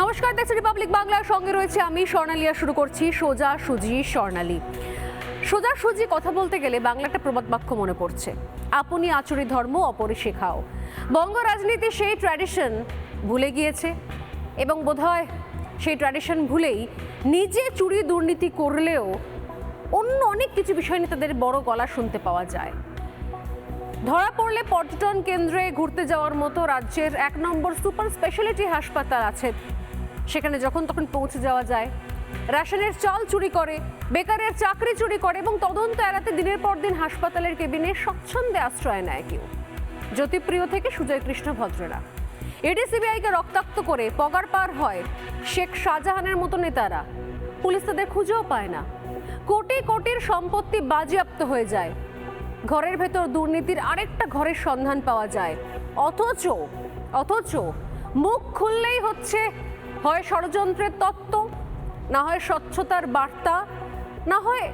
নমস্কার দেখছি রিপাবলিক বাংলার সঙ্গে রয়েছে আমি স্বর্ণালিয়া শুরু করছি সোজা সুজি, স্বর্ণালী। সোজা সুজি কথা বলতে গেলে বাংলা একটা প্রবাদ বাক্য মনে পড়ছে। আপনি আচরি ধর্ম, অপরে শেখাও। বঙ্গ রাজনীতি সেই ট্র্যাডিশন ভুলে গিয়েছে এবং বোধহয় সেই ট্র্যাডিশন ভুলেই নিজে চুরি দুর্নীতি করলেও অন্য অনেক কিছু বিষয় নিয়ে তাদের বড় গলা শুনতে পাওয়া যায়। ধরা পড়লে পর্যটন কেন্দ্রে ঘুরতে যাওয়ার মতো রাজ্যের এক নম্বর সুপার স্পেশালিটি হাসপাতাল আছে সেখানে যখন তখন পৌঁছে যাওয়া যায়। রেশনের চাল চুরি করে, বেকারের চাকরি চুরি করে এবং তদন্ত এড়াতে দিনের পর দিন হাসপাতালের কেবিনে স্বচ্ছন্দে আশ্রয় নেয় কেউ। জ্যোতিপ্রিয় থেকে সুজয় কৃষ্ণ ভদ্ররা। এডি সিবিআইকে রক্তাক্ত করে পগার পার হয় শেখ শাহজাহানের মতো নেতারা। পুলিশ তাদের খুঁজেও পায় না। কোটি কোটির সম্পত্তি বাজেয়াপ্ত হয়ে যায়। ঘরের ভেতর দুর্নীতির আরেকটা ঘরের সন্ধান পাওয়া যায়। অথচ অথচ মুখ খুললেই হচ্ছে হয় ষড়যন্ত্রের তত্ত্ব, না হয় স্বচ্ছতার বার্তা, না হয়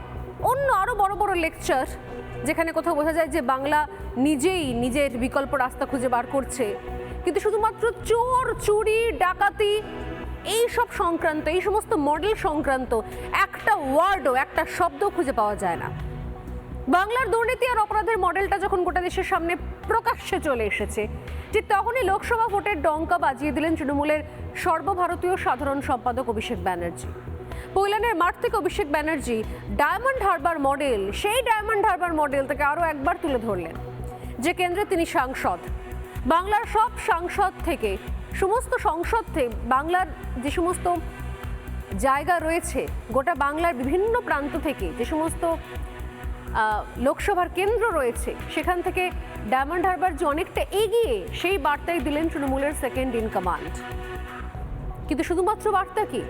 অন্য আরও বড় বড় লেকচার যেখানে কোথাও বোঝা যায় যে বাংলা নিজেই নিজের বিকল্প রাস্তা খুঁজে বার করছে। কিন্তু শুধুমাত্র চোর, চুরি, ডাকাতি এই সব সংক্রান্ত, এই সমস্ত মডেল সংক্রান্ত একটা ওয়ার্ডও একটা শব্দ খুঁজে পাওয়া যায় না। বাংলার দুর্নীতি আর অপরাধের মডেলটা যখন গোটা দেশের সামনে প্রকাশ্যে চলে এসেছে, ঠিক তখনই লোকসভা ভোটের ডঙ্কা বাজিয়ে দিলেন তৃণমূলের সর্বভারতীয় সাধারণ সম্পাদক অভিষেক ব্যানার্জি। পৈলানের মাঠ থেকে অভিষেক ব্যানার্জি, ডায়মন্ড হারবার মডেল, সেই ডায়মন্ড হারবার মডেল থেকে আরও একবার তুলে ধরলেন। যে কেন্দ্রে তিনি সাংসদ। বাংলার সব সাংসদ থেকে, সমস্ত সংসদ থেকে, বাংলার যে সমস্ত জায়গা রয়েছে, গোটা বাংলার বিভিন্ন প্রান্ত থেকে, যে সমস্ত লোকসভার কেন্দ্র রয়েছে। সেখান থেকে ডায়মন্ড হারবার যে অনেকটা এগিয়ে, সেই বার্তাই দিলেন তৃণমূলের সেকেন্ড ইন কমান্ড কিন্তু শুধুমাত্র বার্তা কি?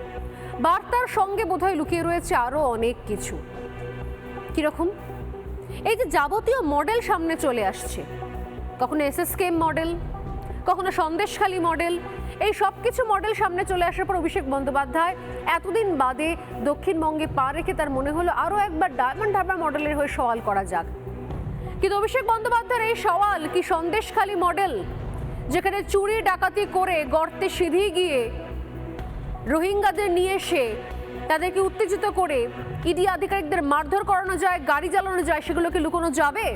বার্তার সঙ্গে বোধহয় লুকিয়ে রয়েছে আরও অনেক কিছু। কীরকম? এই যে যাবতীয় মডেল সামনে চলে আসছে। কখনো এসএসকেএম মডেল কখনো সন্দেশখালী মডেল এই সব কিছু মডেল সামনে চলে আসার পর অভিষেক বন্দ্যোপাধ্যায় এতদিন বাদে দক্ষিণবঙ্গে পা রেখে তার মনে হলো আরও একবার ডায়মন্ড হারবার মডেলের হয়ে সওয়াল করা যাক। কিন্তু অভিষেক বন্দ্যোপাধ্যায়ের এই সওয়াল কি সন্দেশখালী মডেল যেখানে চুরি, ডাকাতি করে গর্তে সিঁধি গিয়ে রোহিঙ্গাদের নিয়ে এসে তাদেরকে উত্তেজিত করে ইডি আধিকারিকদের মারধর করানো যায়, গাড়ি চালানো যায় সেগুলোকে লুকোনো যাবে?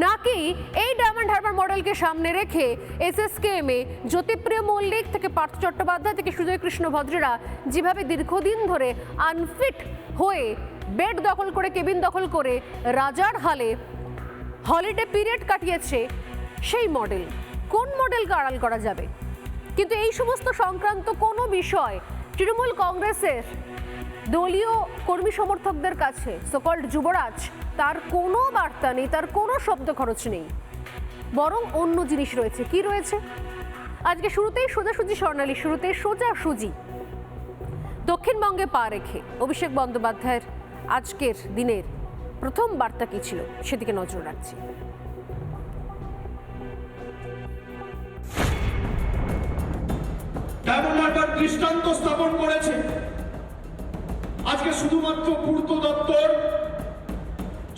নাকি এই ডায়মন্ড হারবার মডেলকে সামনে রেখে এসএসকেএম এ জ্যোতিপ্রিয় মল্লিক থেকে পার্থ চট্টোপাধ্যায় থেকে সুজয় কৃষ্ণ ভদ্রেরা যেভাবে দীর্ঘদিন ধরে আনফিট হয়ে বেড দখল করে কেবিন দখল করে রাজার হালে হলিডে পিরিয়ড কাটিয়েছে সেই মডেল কোন মডেলকে আড়াল করা যাবে? কিন্তু এই সমস্ত সংক্রান্ত কোনো বিষয় তৃণমূল কংগ্রেসের দলীয় কর্মী সমর্থকদের কাছে সকল্ড যুবরাজ তার কোনো বার্তা নেই, তার কোনো শব্দ খরচ নেই। বরং অন্য জিনিস রয়েছে। কি রয়েছে? আজকে শুরুতেই সোজাসুজি স্বর্ণালী শুরুতেই সোজাসুজি। দক্ষিণবঙ্গে পা রেখে অভিষেক বন্দ্যোপাধ্যায়ের আজকের দিনের প্রথম বার্তা কি ছিল? সেদিকে নজর রাখছি। দৃষ্টান্ত স্থাপন করেছে। আজকে শুধুমাত্র পূর্ত দপ্তর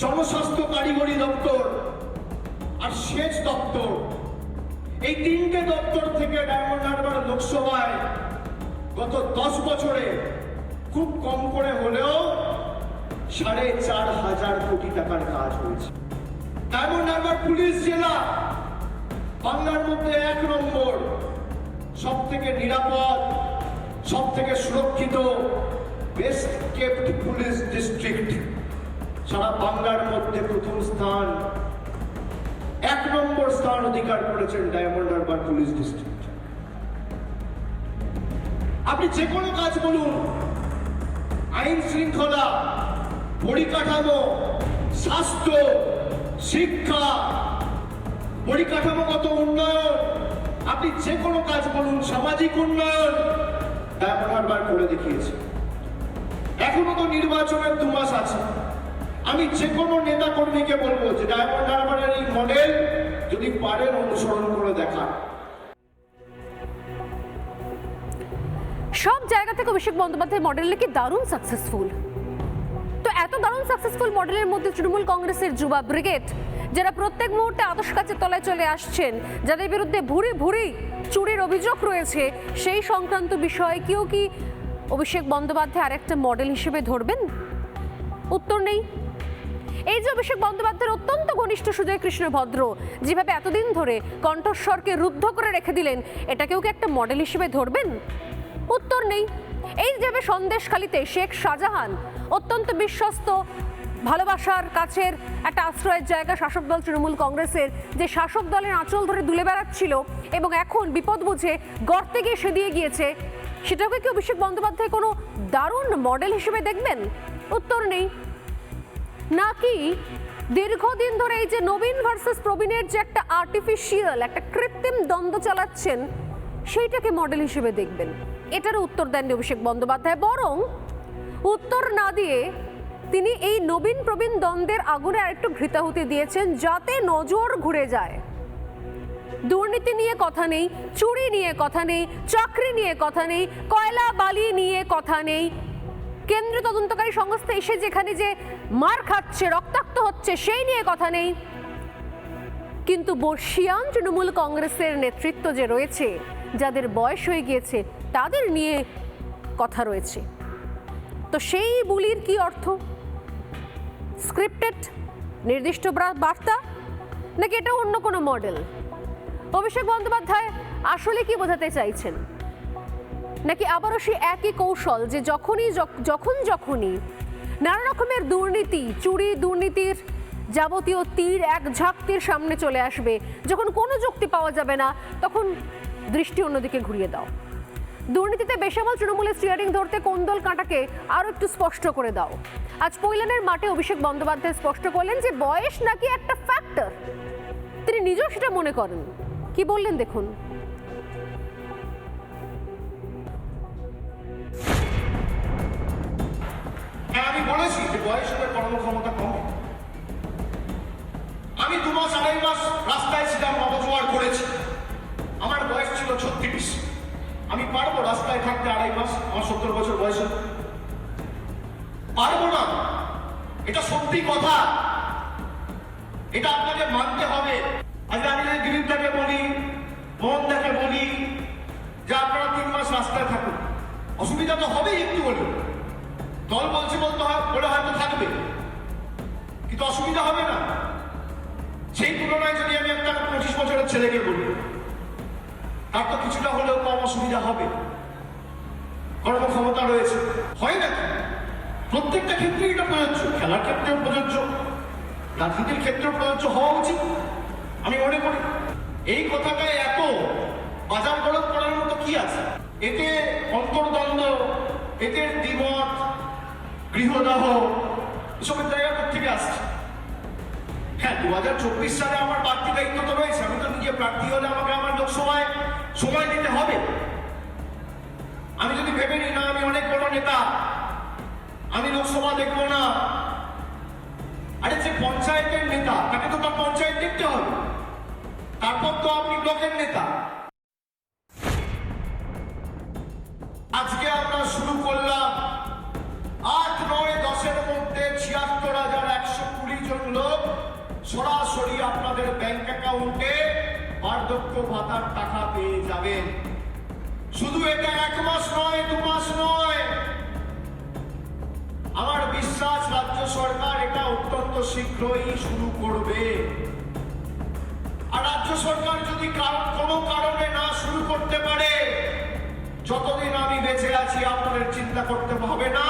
জনস্বাস্থ্য কারিগরি দপ্তর আর সেচ দপ্তর। এই তিনটে দপ্তর থেকে ডায়মন্ড হারবার লোকসভায় গত দশ বছরে খুব কম করে হলেও সাড়ে চার হাজার কোটি টাকার কাজ হয়েছে। ডায়মন্ড হারবার পুলিশ জেলা বাংলার মধ্যে এক নম্বর সব থেকে নিরাপদ সব থেকে সুরক্ষিত বেস্ট কেপ্ট পুলিশ ডিস্ট্রিক্ট সারা বাংলার মধ্যে প্রথম স্থান। এক নম্বর স্থান অধিকার করেছেন ডায়মন্ড হারবার পুলিশ ডিস্ট্রিক্ট। আপনি যে কোনো কাজ বলুন আইন শৃঙ্খলা পরিকাঠামো, স্বাস্থ্য, শিক্ষা, পরিকাঠামোগত উন্নয়ন, আপনি যে কোনো কাজ বলুন সামাজিক উন্নয়ন, ডায়মন্ড হারবার করে দেখিয়েছে। এখনও তো নির্বাচনের দু মাস আছে। আমি যে কোনো নেতা কর্মীকে বলব, যে ডায়মন্ড হারবারের এই মডেল যদি পারেন অনুসরণ করে দেখান। সব জায়গা থেকে অভিষেক বন্দ্যোপাধ্যায় মডেল নাকি দারুণ সাকসেসফুল তো এত দারুণ সাকসেসফুল মডেলের মধ্যে তৃণমূল কংগ্রেসের যুবা ব্রিগেড, যারা প্রত্যেক মুহূর্তে আতস কাছের তলায় চলে আসছেন, যাদের বিরুদ্ধে ভুরি ভুরি চুরির অভিযোগ রয়েছে, সেই সংক্রান্ত বিষয়ে কেউ কি অভিষেক বন্দ্যোপাধ্যায় আরেকটা মডেল হিসেবে ধরবেন? উত্তর নেই। অভিষেক বন্দ্যোপাধ্যায়ের অত্যন্ত ঘনিষ্ঠ সুজয় কৃষ্ণ ভদ্র যেভাবে এতদিন ধরে কণ্ঠস্বরকে রুদ্ধ করে রেখে দিলেন, এটাকেও কি একটা মডেল হিসেবে ধরবেন? উত্তর নেই। এই যেভাবে সন্দেশখালিতে শেখ শাহজাহান অত্যন্ত বিশ্বস্ত, ভালোবাসার কাছের একটা আশ্রয়ের জায়গা শাসক দল তৃণমূল কংগ্রেসের, যে শাসক দলের আঁচল ধরে দুলে বেড়াচ্ছিল এবং এখন বিপদ বুঝে গর্তে গিয়ে সেদিয়ে গিয়েছে সেটাকে কি অভিষেক বন্দ্যোপাধ্যায় কোনো দারুণ মডেল হিসেবে দেখবেন? উত্তর নেই। নাকি দীর্ঘদিন ধরে এই যে নবীন ভার্সেস প্রবীণের যে একটা আর্টিফিশিয়াল একটা কৃত্রিম দ্বন্দ্ব চালাচ্ছেন, সেইটাকে মডেল হিসেবে দেখবেন। এটারও উত্তর দেননি অভিষেক বন্দ্যোপাধ্যায়, বরং উত্তর না দিয়ে তিনি এই নবীন প্রবীণ দ্বন্দ্বের আগুনে আরেকটু ঘৃতাহুতি দিয়েছেন যাতে নজর ঘুরে যায়। দুর্নীতি নিয়ে কথা নেই, চুরি নিয়ে কথা নেই, চাকরি নিয়ে কথা নেই, কয়লা বালি নিয়ে কথা নেই কেন্দ্রীয় তদন্তকারী সংস্থা এসে যেখানে যে মার খাচ্ছে, রক্তাক্ত হচ্ছে, সেই নিয়ে কথা নেই। কিন্তু বর্ষিয়ান তৃণমূল কংগ্রেসের নেতৃত্ব যে রয়েছে, যাদের বয়স হয়ে গিয়েছে, তাদের নিয়ে কথা রয়েছে। তো সেই বুলির কি অর্থ? স্ক্রিপ্টেড, নির্দিষ্ট বার্তা? নাকি এটা অন্য কোনো মডেল? অভিষেক বন্দ্যোপাধ্যায় আসলে কি বোঝাতে চাইছেন? নাকি আবারও সে একই কৌশল যে যখনই যখন যখনই নানা রকমের দুর্নীতি, চুরি দুর্নীতির যাবতীয় তীর এক ঝাঁকতির সামনে চলে আসবে। যখন কোনো যুক্তি পাওয়া যাবে না, তখন দৃষ্টি অন্যদিকে ঘুরিয়ে দাও। দুর্নীতিতে বেসামাল তৃণমূলের স্টিয়ারিং ধরতে কোন্দল কাঁটাকে আরও একটু স্পষ্ট করে দাও। আজ পৈলানের মাঠে অভিষেক বন্দ্যোপাধ্যায় স্পষ্ট করলেন যে বয়স নাকি একটা ফ্যাক্টর তিনি নিজেও সেটা মনে করেন। কি বললেন দেখুন। হ্যাঁ আমি বলেছি যে বয়স হলে কর্মক্ষমতা কমে। আমি দু মাস, আড়াই মাস রাস্তায় ছিলাম অবজোয়ার করেছি। আমার বয়স ছিল ছত্রিশ। আমি পারব রাস্তায় থাকতে আড়াই মাস, আমার সত্তর বছর বয়স। পারব না। এটা সত্যি কথা। এটা আপনাকে মানতে হবে। আজকে আমি যদি দিলীপদাকে বলি, মোহনদাকে বলি, যে আপনারা তিন মাস রাস্তায় থাকুন। অসুবিধা তো হবেই একটু হলেও। দল বলছে বলতে হয়, বলে হয়তো থাকবে। কিন্তু অসুবিধা হবে না। সেই তুলনায় যদি আমি একটা পঁচিশ বছরের ছেলেকে বলি, তার তো কিছুটা হলেও কম অসুবিধা হবে। কর্মক্ষমতা রয়েছে। হয় না? প্রত্যেকটা ক্ষেত্রেই এটা প্রযোজ্য। খেলার ক্ষেত্রেও প্রযোজ্য। রাজনীতির ক্ষেত্রেও প্রযোজ্য হওয়া উচিত, আমি মনে করি। এই কথাটায় এত বাজার গরম করার মতো কি আছে? এতে অন্তর্দ্বন্দ্ব, এতে দ্বিমত গৃহদাহ এসবের জায়গা থেকে আসছে? হ্যাঁ দু হাজার চব্বিশ সালে আমার প্রার্থী দায়িত্ব তো রয়েছে। আমি তো নিজে প্রার্থী হলে আমাকে আমার লোকসভায় সময় দিতে হবে। আমি যদি ভেবে নিই, না, আমি অনেক বড় নেতা। আমি লোকসভা দেখব না। আরে, যে পঞ্চায়েতের নেতা, তাকে তো তার পঞ্চায়েত দেখতে হবে। তারপর তো আপনি ব্লকের নেতা। বার্ধক্য ভাতার টাকা পেয়ে যাবেন। শুধু এটা এক মাস নয়, দু মাস নয়। আমার বিশ্বাস, রাজ্য সরকার এটা অত্যন্ত শীঘ্রই শুরু করবে। আর রাজ্য সরকার যদি কোনো কারণে না শুরু করতে পারে, যতদিন আমি বেঁচে আছি, আপনাদের চিন্তা করতে হবে না।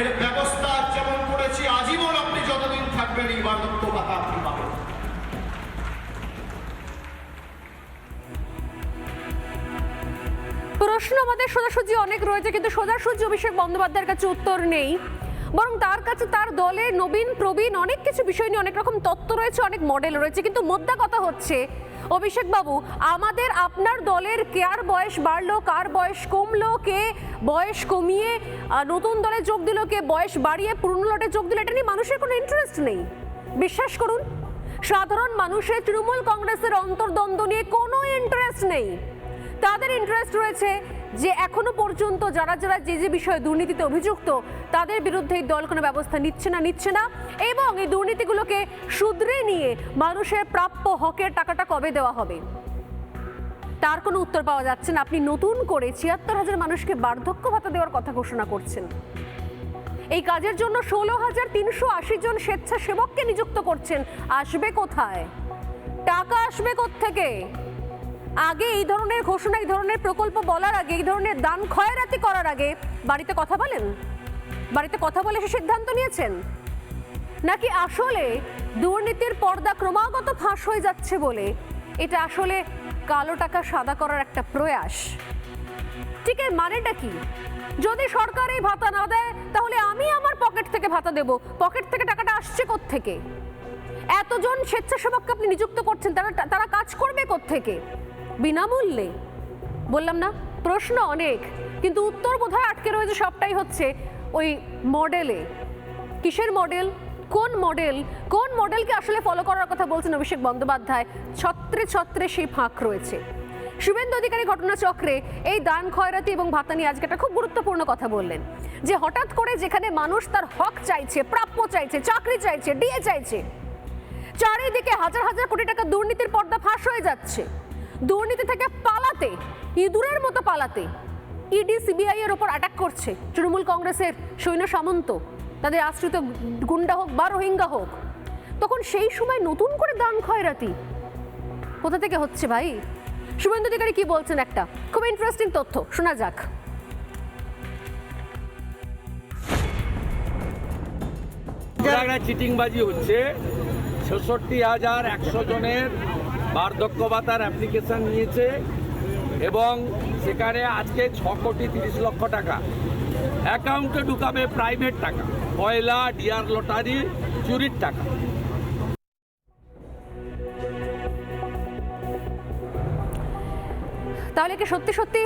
এর ব্যবস্থা যেমন করেছি, আজীবন আপনি যতদিন থাকবেন, এই বার্ধক্য ভাতা আপনি পাবেন। প্রশ্ন আমাদের সোজাসুজি অনেক রয়েছে, কিন্তু সোজাসুজি অভিষেক বন্দ্যোপাধ্যায়ের কাছে উত্তর নেই। বরং তার কাছে তার দলে নবীন, প্রবীণ অনেক কিছু বিষয় নিয়ে অনেক রকম তত্ত্ব রয়েছে, অনেক মডেল রয়েছে। কিন্তু মোদ্দা কথা হচ্ছে, অভিষেক বাবু, আমাদের আপনার দলের কার বয়স বাড়লো, কার বয়স কমলো, কে বয়স কমিয়ে নতুন দলে যোগ দিল, কে বয়স বাড়িয়ে পুরনো লটে যোগ দিল, এটা নিয়ে মানুষের কোনো ইন্টারেস্ট নেই। বিশ্বাস করুন, সাধারণ মানুষের তৃণমূল কংগ্রেসের অন্তর্দ্বন্দ্ব নিয়ে কোনো ইন্টারেস্ট নেই। তাদের ইন্টারেস্ট রয়েছে যে এখনও পর্যন্ত যারা যারা যে যে বিষয়ে দুর্নীতিতে অভিযুক্ত, তাদের বিরুদ্ধে এই দল কোনো ব্যবস্থা নিচ্ছে না নিচ্ছে না এবং এই দুর্নীতিগুলোকে শুধরে নিয়ে মানুষের প্রাপ্য হকের টাকাটা কবে দেওয়া হবে? তার কোনো উত্তর পাওয়া যাচ্ছে না। আপনি নতুন করে ছিয়াত্তর হাজার মানুষকে বার্ধক্য ভাতা দেওয়ার কথা ঘোষণা করছেন। এই কাজের জন্য ষোলো হাজার তিনশো আশি জন স্বেচ্ছাসেবককে নিযুক্ত করছেন। আসবে কোথায়? টাকা আসবে থেকে আগে এই ধরনের ঘোষণা, এই ধরনের প্রকল্প বলার আগে, এই ধরনের দান খয়রাতি করার আগে বাড়িতে কথা বলেন? বাড়িতে কথা বলে সে সিদ্ধান্ত নিয়েছেন? নাকি আসলে দুর্নীতির পর্দা ক্রমাগত ফাঁস হয়ে যাচ্ছে বলে এটা আসলে কালো টাকা সাদা করার একটা প্রয়াস? ঠিক এর মানেটা কি? যদি সরকার এই ভাতা না দেয়, তাহলে আমি আমার পকেট থেকে ভাতা দেব। পকেট থেকে টাকাটা আসছে থেকে এতজন স্বেচ্ছাসেবককে আপনি নিযুক্ত করছেন, তারা তারা কাজ করবে থেকে বিনামূল্যে। বললাম না, প্রশ্ন অনেক, কিন্তু উত্তর বোধহয় আটকে রয়েছে সবটাই হচ্ছে ওই মডেলে। কিসের মডেল? কোন মডেল? কোন মডেলকে আসলে ফলো করার কথা বলছেন অভিষেক বন্দ্যোপাধ্যায়? ছত্রে ছত্রে সেই ফাঁক রয়েছে। শুভেন্দু অধিকারী ঘটনাচক্রে এই দান খয়রাতি এবং ভাতা নিয়ে আজকে একটা খুব গুরুত্বপূর্ণ কথা বললেন। যে হঠাৎ করে যেখানে মানুষ তার হক চাইছে, প্রাপ্য চাইছে, চাকরি চাইছে, ডিএ চাইছে, চারিদিকে হাজার হাজার কোটি টাকা দুর্নীতির পর্দা ফাঁস হয়ে যাচ্ছে। দুর্নীতি থেকে পালাতে, ইঁদুরের মতো পালাতে ইডি সিবিআই এর ওপর অ্যাটাক করছে। তৃণমূল কংগ্রেসের সৈন্য সামন্ত, তাদের আশ্রিত গুন্ডা হোক বা রোহিঙ্গা হোক, তখন সেই সময় নতুন করে দান খয়রাতি কোথা থেকে হচ্ছে ভাই? শুভেন্দু অধিকারী কি বলছেন একটা? খুব ইন্টারেস্টিং তথ্য, শোনা যাক। চিটিংবাজি হচ্ছে ছেষট্টি হাজার একশো জনের বার্ধক্য ভাতার অ্যাপ্লিকেশান নিয়েছে এবং সেখানে আজকে ছ কোটি তিরিশ লক্ষ টাকা। অ্যাকাউন্টে ঢুকাবে প্রাইভেট টাকা কয়লা ডিয়ার লটারি চুরির টাকা। তাহলে কি সত্যি সত্যি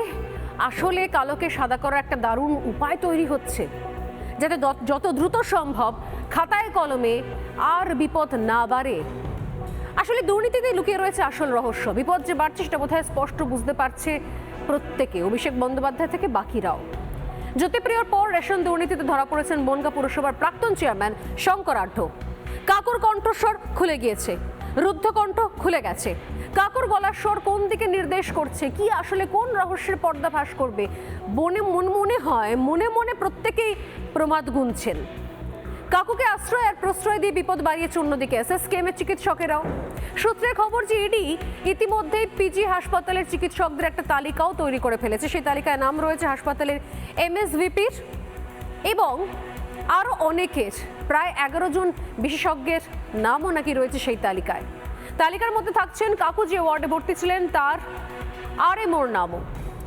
আসলে কালোকে সাদা করার একটা দারুণ উপায় তৈরি হচ্ছে? যাতে যত দ্রুত সম্ভব খাতায় কলমে আর বিপদ না বাড়ে। আসলে দুর্নীতিতে লুকিয়ে রয়েছে আসল রহস্য। বিপদ যে বাড়ছে সেটা বোধহয় স্পষ্ট বুঝতে পারছে প্রত্যেকে। অভিষেক বন্দ্যোপাধ্যায় থেকে বাকিরাও। জ্যোতিপ্রিয়র পর রেশন দুর্নীতিতে ধরা পড়েছেন বনগা পুরসভার প্রাক্তন চেয়ারম্যান শঙ্কর আঢ্য। কাকুর কণ্ঠস্বর খুলে গিয়েছে। রুদ্ধকণ্ঠ খুলে গেছে। কাকুর গলার স্বর কোন দিকে নির্দেশ করছে? কি আসলে কোন রহস্যের পর্দা ফাঁস করবে? বনে মন মনে হয়, মনে মনে প্রত্যেকেই প্রমাদ গুনছেন। কাকুকে আশ্রয় আর প্রশ্রয় দিয়ে বিপদ বাড়িয়েছে অন্যদিকে। এস এস কেমের চিকিৎসকেরাও। সূত্রের খবর যে ইডি ইতিমধ্যেই পিজি হাসপাতালের চিকিৎসকদের একটা তালিকাও তৈরি করে ফেলেছে। সেই তালিকায় নাম রয়েছে হাসপাতালের এমএসভিপির এবং আরও অনেকের, প্রায় এগারো জন বিশেষজ্ঞের নামও নাকি রয়েছে সেই তালিকায়। তালিকার মধ্যে থাকছেন কাকু যে ওয়ার্ডে ভর্তি ছিলেন, তার আর এমোর নামও।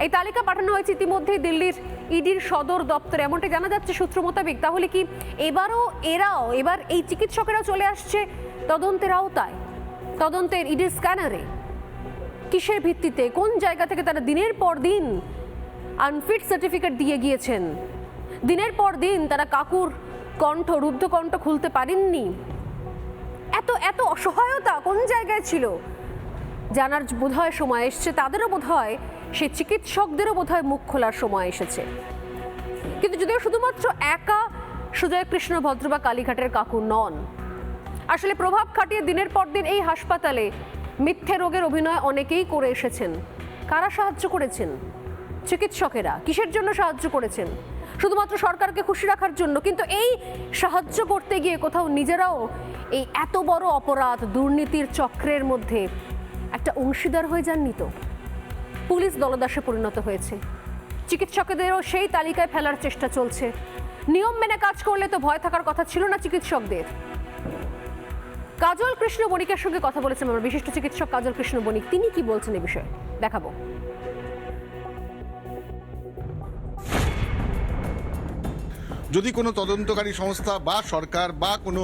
এই তালিকা পাঠানো হয়েছে ইতিমধ্যেই দিল্লির ইডির সদর দপ্তরে। এমনটাই জানা যাচ্ছে সূত্র মোতাবেক। তাহলে কি এবারও এরাও, এবার এই চিকিৎসকেরা চলে আসছে তদন্তের আওতায়? তদন্তের ইডি স্ক্যানারে। কিসের ভিত্তিতে? কোন জায়গা থেকে তারা দিনের পর দিন আনফিট সার্টিফিকেট দিয়ে গিয়েছেন? দিনের পর দিন তারা কাকুর কণ্ঠ, রুদ্ধ কণ্ঠ খুলতে পারেননি। এত এত অসহায়তা কোন জায়গায় ছিল? জানার বোধহয় সময় এসছে, তাদেরও বোধহয়, সে চিকিৎসকদেরও বোধহয় মুখ খোলার সময় এসেছে। কিন্তু যদিও শুধুমাত্র একা সুজয় কৃষ্ণ ভদ্র বা কালীঘাটের কাকু নন আসলে প্রভাব খাটিয়ে দিনের পর দিন এই হাসপাতালে মিথ্যে রোগের অভিনয় অনেকেই করে এসেছেন। কারা সাহায্য করেছেন? চিকিৎসকেরা কিসের জন্য সাহায্য করেছেন? শুধুমাত্র সরকারকে খুশি রাখার জন্য, কিন্তু এই সাহায্য করতে গিয়ে কোথাও নিজেরাও এই এত বড় অপরাধ, দুর্নীতির চক্রের মধ্যে একটা অংশীদার হয়ে যাননি তো? পুলিশ দলদাসে পরিণত হয়েছে। চিকিৎসকদেরও সেই তালিকায় ফেলার চেষ্টা চলছে। নিয়ম মেনে কাজ করলে তো ভয় থাকার কথা ছিল না চিকিৎসকদের। কাজল কৃষ্ণ বণিকের সঙ্গে কথা বলেছেন আমার বিশিষ্ট চিকিৎসক কাজল কৃষ্ণ বণিক। তিনি কি বলছেন এই বিষয়ে? দেখাবো। যদি কোনো তদন্তকারী সংস্থা বা সরকার বা কোনো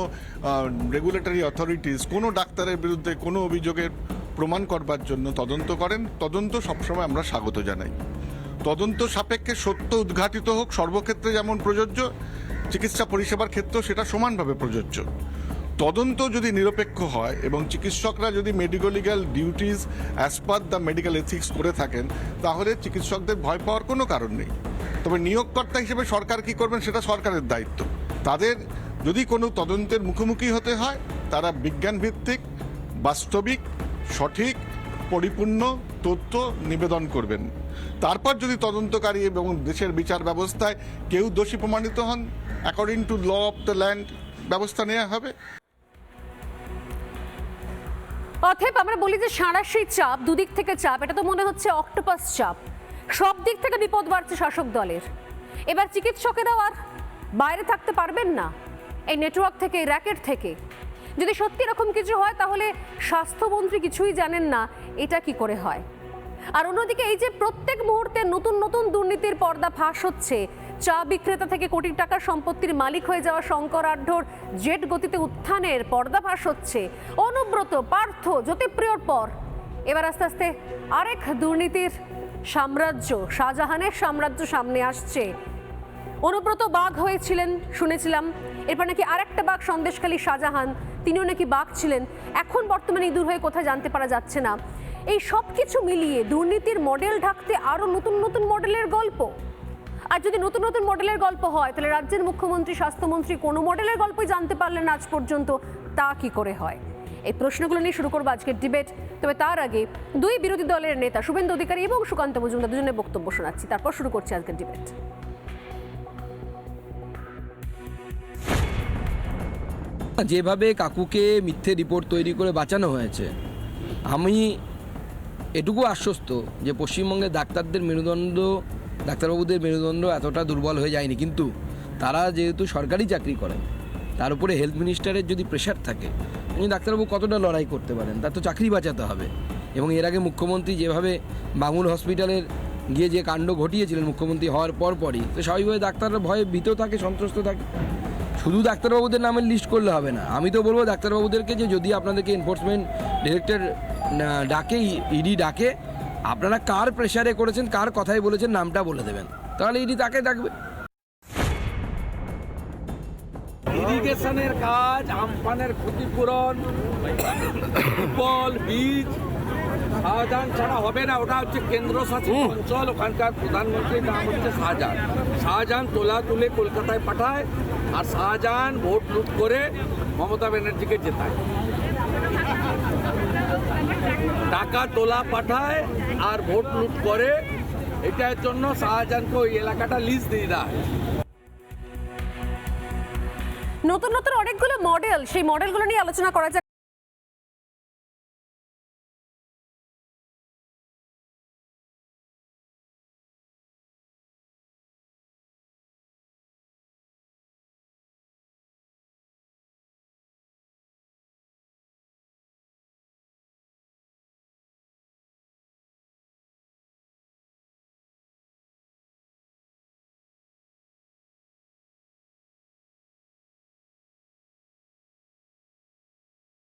রেগুলেটরি অথরিটিস কোনো ডাক্তারের বিরুদ্ধে কোনো অভিযোগের প্রমাণ করবার জন্য তদন্ত করেন, তদন্ত সবসময় আমরা স্বাগত জানাই। তদন্ত সাপেক্ষে সত্য উদ্ঘাটিত হোক, সর্বক্ষেত্রে যেমন প্রযোজ্য, চিকিৎসা পরিষেবার ক্ষেত্রেও সেটা সমানভাবে প্রযোজ্য। তদন্ত যদি নিরপেক্ষ হয় এবং চিকিৎসকরা যদি medico legal duties as per the medical ethics করে থাকেন, তাহলে চিকিৎসকদের ভয় পাওয়ার কোনো কারণ নেই। তবে নিয়োগকর্তা হিসেবে সরকার কি করবেন সেটা সরকারের দায়িত্ব। তাদের যদি কোনো তদন্তের মুখোমুখি হতে হয়, তারা বিজ্ঞান ভিত্তিক বাস্তবিক, সঠিক, পরিপূর্ণ তথ্য নিবেদন করবেন। তারপর যদি তদন্তকারী এবং দেশের বিচার ব্যবস্থায় কেউ দোষী প্রমাণিত হন according to law of the land ব্যবস্থা নেওয়া হবে। অথব আমরা বলি যে সাঁড়াশি চাপ, দুদিক থেকে চাপ, এটা তো মনে হচ্ছে অক্টোপাস চাপ। সব দিক থেকে বিপদ বাড়ছে শাসক দলের। এবার চিকিৎসকেরাও আর বাইরে থাকতে পারবেন না। এই নেটওয়ার্ক থেকে র্যাকেট থেকে। যদি সত্যি এরকম কিছু হয়, তাহলে স্বাস্থ্যমন্ত্রী কিছুই জানেন না, এটা কি করে হয়? আর অন্যদিকে এই যে প্রত্যেক মুহূর্তে নতুন নতুন দুর্নীতির পর্দা ফাঁস হচ্ছে। চা বিক্রেতা থেকে কোটি টাকার সম্পত্তির মালিক হয়ে যাওয়া শঙ্কর আঢ্যর জেট গতিতে উত্থানের পর্দা ফাঁস হচ্ছে। অনুব্রত, পার্থ, জ্যোতিপ্রিয়র পর। এবার আস্তে আস্তে আরেক দুর্নীতির সাম্রাজ্য, শাহজাহানের সাম্রাজ্য সামনে আসছে। অনুব্রত বাঘ হয়েছিলেন, শুনেছিলাম। এরপর নাকি আরেকটা বাঘ, সন্দেশখালী শাহজাহান, তিনিও নাকি বাঘ ছিলেন। এখন বর্তমানে ইঁদুর হয়ে কোথায় জানতে পারা যাচ্ছে না। এই সব কিছু মিলিয়ে দুর্নীতির মডেল ঢাকতে আরও নতুন নতুন মডেলের গল্প। আর যদি নতুন নতুন মডেলের গল্প হয়, তাহলে রাজ্যের মুখ্যমন্ত্রী, স্বাস্থ্যমন্ত্রী কোনো মডেলের গল্পই জানতে পারলেন আজ পর্যন্ত, তা কি করে হয়? এই প্রশ্নগুলো নিয়ে শুরু করব আজকের ডিবেট তবে তার আগে দুই বিরোধী দলের নেতা শুভেন্দু অধিকারী এবং সুকান্ত মজুমদার দুজনের বক্তব্য শোনাচ্ছি। তারপর শুরু করছি আজকের ডিবেট যেভাবে কাকুকে মিথ্যে রিপোর্ট তৈরি করে বাঁচানো হয়েছে, আমি এটুকু আশ্বস্ত যে পশ্চিমবঙ্গের ডাক্তারদের মেরুদণ্ড, ডাক্তারবাবুদের মেরুদণ্ড এতটা দুর্বল হয়ে যায়নি। কিন্তু তারা যেহেতু সরকারি চাকরি করেন, তার উপরে হেলথ মিনিস্টারের যদি প্রেশার থাকে, উনি ডাক্তারবাবু কতটা লড়াই করতে পারেন? তার তো চাকরি বাঁচাতে হবে। এবং এর আগে মুখ্যমন্ত্রী যেভাবে বাঙুর হসপিটালের গিয়ে যে কাণ্ড ঘটিয়েছিলেন মুখ্যমন্ত্রী হওয়ার পর পরই, তো স্বাভাবিকভাবে ডাক্তাররা ভয়ে ভীত থাকে, সন্ত্রস্ত থাকে। শুধু ডাক্তারবাবুদের নামের লিস্ট করলে হবে না। আমি তো বলব, ডাক্তারবাবুদেরকে যে যদি আপনাদেরকে এনফোর্সমেন্ট ডিরেক্টর ডাকে ইডি ডাকে। আপনারা কার প্রেশারে করেছেন কার কথাই বলেছেন নামটা বলে দেবেন। তাহলে ইডি তাকে ডাকবে। ইরিগেশনের কাজ আমফানের ক্ষতিপূরণ বল বীজ শাহজাহান ছাড়া হবে না ওটা হচ্ছে কেন্দ্র শাসিত অঞ্চল ওখানকার প্রধানমন্ত্রীর নাম হচ্ছে শাহজাহান। শাহজাহান তোলা তুলে কলকাতায় পাঠায় আর শাহজাহান ভোট লুট করে মমতা ব্যানার্জিকে জেতায়। টাকা তোলা পাঠায় আর ভোট লুট করে। এটার জন্য শাহজাহানকে ওই এলাকাটা লিজ দিয়ে দেয় নতুন নতুন অনেকগুলো মডেল সেই মডেলগুলো নিয়ে আলোচনা করা যাক।